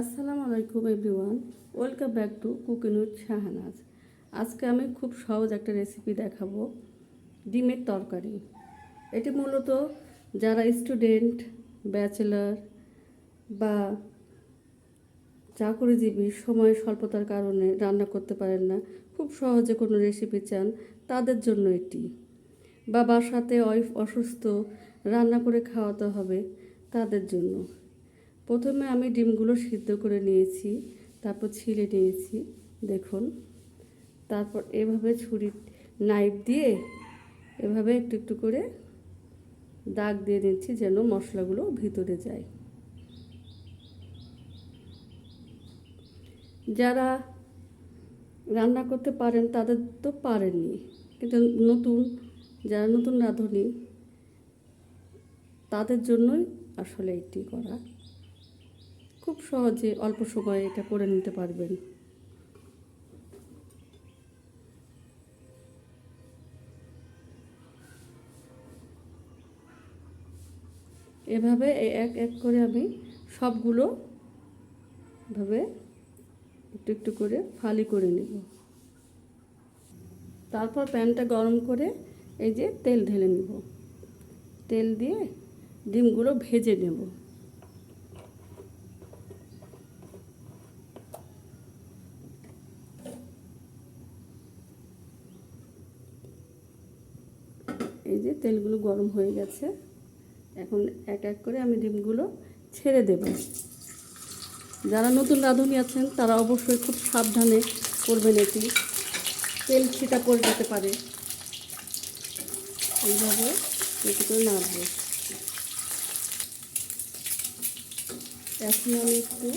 আসসালামু আলাইকুম everyone, welcome back to cooking with Shahanaz. আজকে আমি খুব সহজ একটা রেসিপি দেখাবো, ডিমের তরকারি। এটি মূলত যারা স্টুডেন্ট, ব্যাচেলার বা চাকরিজীবী, সময় স্বল্পতার কারণে রান্না করতে পারেন না, খুব সহজে কোনো রেসিপি চান, তাদের জন্য এটি। বা বাসাতে অসুস্থ, রান্না করে খাওয়াতে হবে তাদের জন্য। প্রথমে আমি ডিমগুলো সিদ্ধ করে নিয়েছি, তারপর ছিলে নিয়েছি, দেখুন। তারপর এভাবে ছুরি, নাইফ দিয়ে এভাবে একটু একটু করে দাগ দিয়ে নিচ্ছি যেন মশলাগুলো ভিতরে যায়। যারা রান্না করতে পারেন, তাদের তো পারেননি কিন্তু নতুন, যারা নতুন রাঁধুনি, তাদের জন্যই আসলে এটি করা। খুব সহজে অল্প সময়ে এটা করে নিতে পারবেন। এভাবে এক এক করে আমি সবগুলো ভাবে একটু একটু করে ফালি করে নেব। তারপর প্যানটা গরম করে এই যে তেল ঢেলে নেব। তেল দিয়ে ডিমগুলো ভেজে নেব। এই যে তেলগুলো গরম হয়ে গেছে, এখন এক এক করে আমি ডিমগুলো ছেড়ে দেব। যারা নতুন রাঁধুনি আছেন, তারা অবশ্যই খুব সাবধানে করবেন এটি। তেল ছিটা পড়ে যেতে পারে। এইভাবে একটু করে নাড়বো। এখন আমি একটু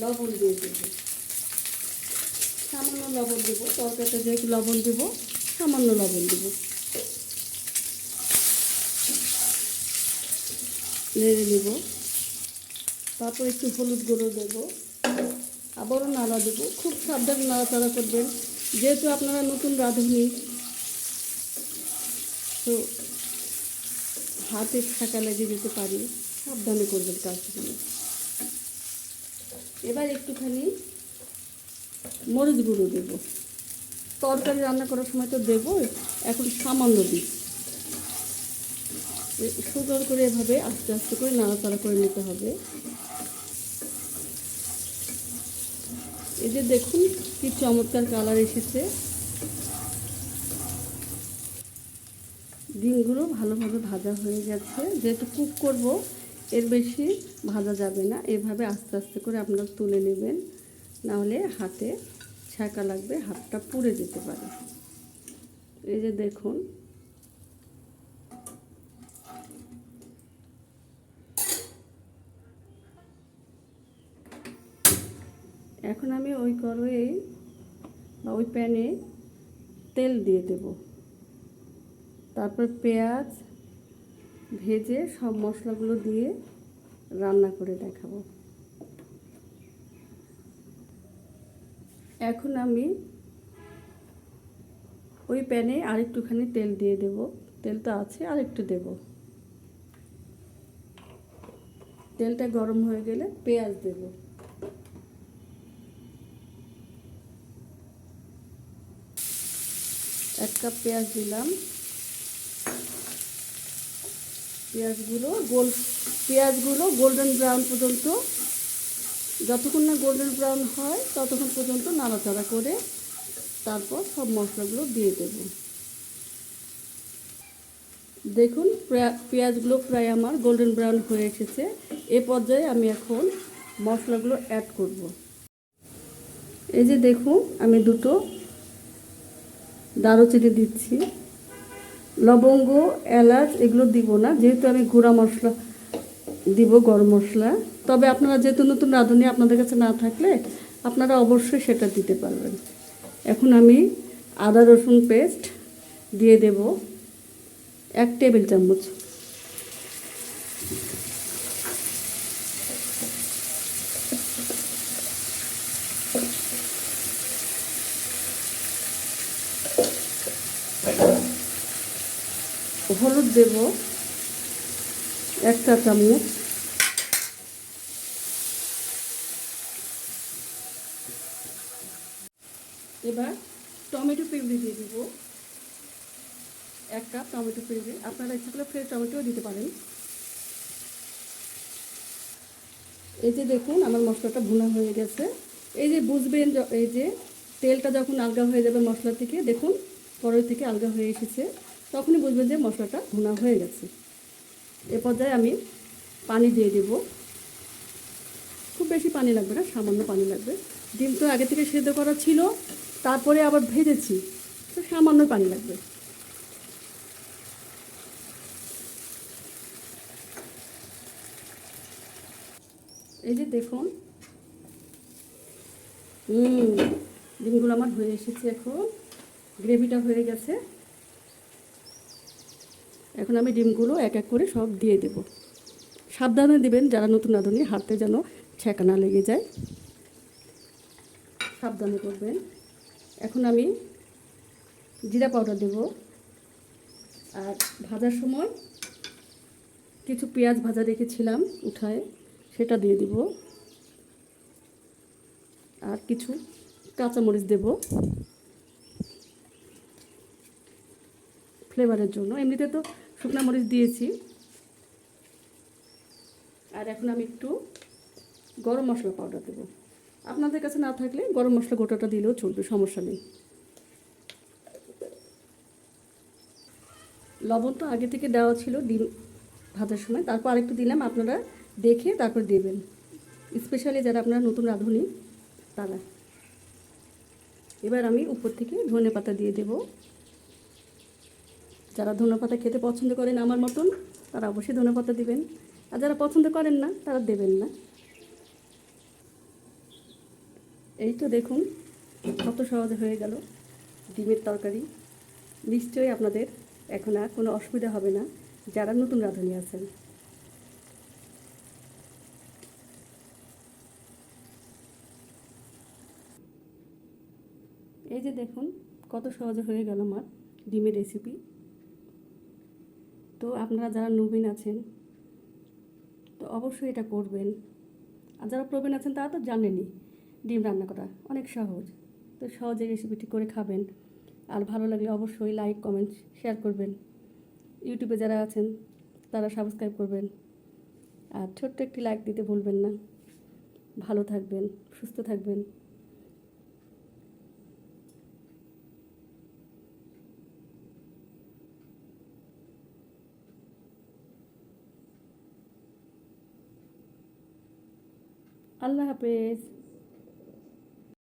লবণ দিয়ে দেবো। সামান্য লবণ দেবো। তরকারিতে যেহেতু লবণ দেবো, সামান্য লবণ দেবো। নেড়ে নেব। তারপর একটু হলুদ গুঁড়ো দেবো। আবারও নাড়া দেবো। খুব সাবধানে নাড়াচাড়া করবেন। যেহেতু আপনারা নতুন রাঁধুনি, তো হাতে থাকা লেগে যেতে পারি। সাবধানে করবেন কাজগুলো। এবার একটুখানি মরিচ গুঁড়ো দেবো। তরকারি রান্না করার সময় তো দেবো এখন সামান্য দিই সুন্দর করে এভাবে আস্তে আস্তে করে নাড়াচাড়া করে নিতে হবে। এই যে দেখুন কি চমৎকার কালার এসেছে। ডিমগুলো ভালোভাবে ভাজা হয়ে গেছে। যেহেতু কুক করব, এর বেশি ভাজা যাবে না। এভাবে আস্তে আস্তে করে আপনারা তুলে নেবেন। নাহলে হাতে ছ্যাঁকা লাগবে, হাতটা পুড়ে যেতে পারে। এই যে দেখুন এখন আমি ওই কড়াইয়ে বা ওই প্যানে তেল দিয়ে দেব। তারপর পেঁয়াজ ভেজে সব মশলাগুলো দিয়ে রান্না করে দেখাবো। এখন আমি ওই প্যানে আরেকটুখানি তেল দিয়ে দেব। তেল তো আছে, আরেকটু দেব। তেলটা গরম হয়ে গেলে পেঁয়াজ দেবো। এক কাপ পেঁয়াজ দিলাম। পেঁয়াজগুলো গোল পেঁয়াজগুলো গোল্ডেন ব্রাউন পর্যন্ত, যতক্ষণ না গোল্ডেন ব্রাউন হয়, ততক্ষণ পর্যন্ত নাড়াচাড়া করে তারপর সব মশলাগুলো দিয়ে দেব। দেখুন পেঁয়াজগুলো প্রায় আমার গোল্ডেন ব্রাউন হয়ে এসেছে। এ পর্যায়ে আমি এখন মশলাগুলো অ্যাড করব। এই যে দেখুন, আমি দুটো দারুচিনি দিচ্ছি। লবঙ্গ, এলাচ এগুলো দিব না, যেহেতু আমি গুঁড়া মশলা দিব, গরম মশলা। তবে আপনারা যেহেতু নতুন রাঁধুনি আপনাদের কাছে না থাকলে আপনারা অবশ্যই সেটা দিতে পারবেন। এখন আমি আদা, রসুন পেস্ট দিয়ে দেব এক টেবিল চামচ। হলুদ দেব, এক চা চামচ। এবার টমেটো পিউরি দিয়ে দিব। এক কাপ টমেটো পিউরি। আপনারা ইচ্ছা করলে ফ্রেশ টমেটোও দিতে পারেন। এই যে দেখুন, আমার মশলাটা ভুনা হয়ে গেছে। এই যে বুঝবেন এই যে তেলটা যখন আলগা হয়ে যাবে মশলা থেকে, দেখুন পরের থেকে আলগা হয়ে এসেছে। তখনই বুঝবেন যে মশলাটা ভুনা হয়ে গেছে। এ পর্যায়ে আমি পানি দিয়ে দেব। খুব বেশি পানি লাগবে না, সামান্য পানি লাগবে। ডিম তো আগে থেকে সেদ্ধ করা ছিল, তারপরে আবার ভেজেছি, তো সামান্য পানি লাগবে। এই যে দেখুন হুম ডিমগুলো আমার হয়ে এসেছে এখন, গ্রেভিটা হয়ে গেছে। এখন আমি ডিমগুলো এক এক করে সব দিয়ে দেব। সাবধানে দিবেন যারা নতুন রাঁধুনি হাতে যেন ছেঁকা না লেগে যায়। সাবধানে করবেন। এখন আমি জিরা পাউডার দেব। আর ভাজার সময় কিছু পেঁয়াজ ভাজা রেখেছিলাম উঠায়, সেটা দিয়ে দিব। আর কিছু কাঁচামরিচ দেব। ফ্লেভারের জন্য। এমনিতে তো শুকনো মরিচ দিয়েছি। আর এখন আমি একটু গরম মশলা পাউডার দেবো। আপনাদের কাছে না থাকলে গরম মশলা গোটাটা দিলেও চলবে, সমস্যা নেই। লবণ তো আগে থেকে দেওয়া ছিল ডিম ভাজার সময়। তারপর আরেকটু দিলাম, আপনারা দেখে তারপর দেবেন। স্পেশালি যারা আপনারা নতুন রাঁধুনি, তারা। এবার আমি উপর থেকে ধনে পাতা দিয়ে দেব। যারা ধনে পাতা খেতে পছন্দ করেন আমার মতন, তারা অবশ্যই ধনে পাতা দিবেন। আর যারা পছন্দ করেন না, তারা দেবেন না। এই তো দেখুন, কত সহজে হয়ে গেল ডিমের তরকারি। নিশ্চয়ই আপনাদের এখন আর কোনো অসুবিধা হবে না, যারা নতুন রাঁধুনি আছেন। এই যে দেখুন, কত সহজে হয়ে গেল আমার ডিমের রেসিপি তো আপনারা যারা নবীন আছেন, তো অবশ্যই এটা করবেন। আর যারা প্রবীণ আছেন, তারা তো জানেনই ডিম রান্না করা অনেক সহজ। তো সহজে রেসিপিটি করে খাবেন। আর ভালো লাগলে অবশ্যই লাইক কমেন্ট শেয়ার করবেন। ইউটিউবে যারা আছেন, তারা সাবস্ক্রাইব করবেন। আর ছোট্ট একটি লাইক দিতে ভুলবেন না। ভালো থাকবেন, সুস্থ থাকবেন। আল্লাহ হাফেজ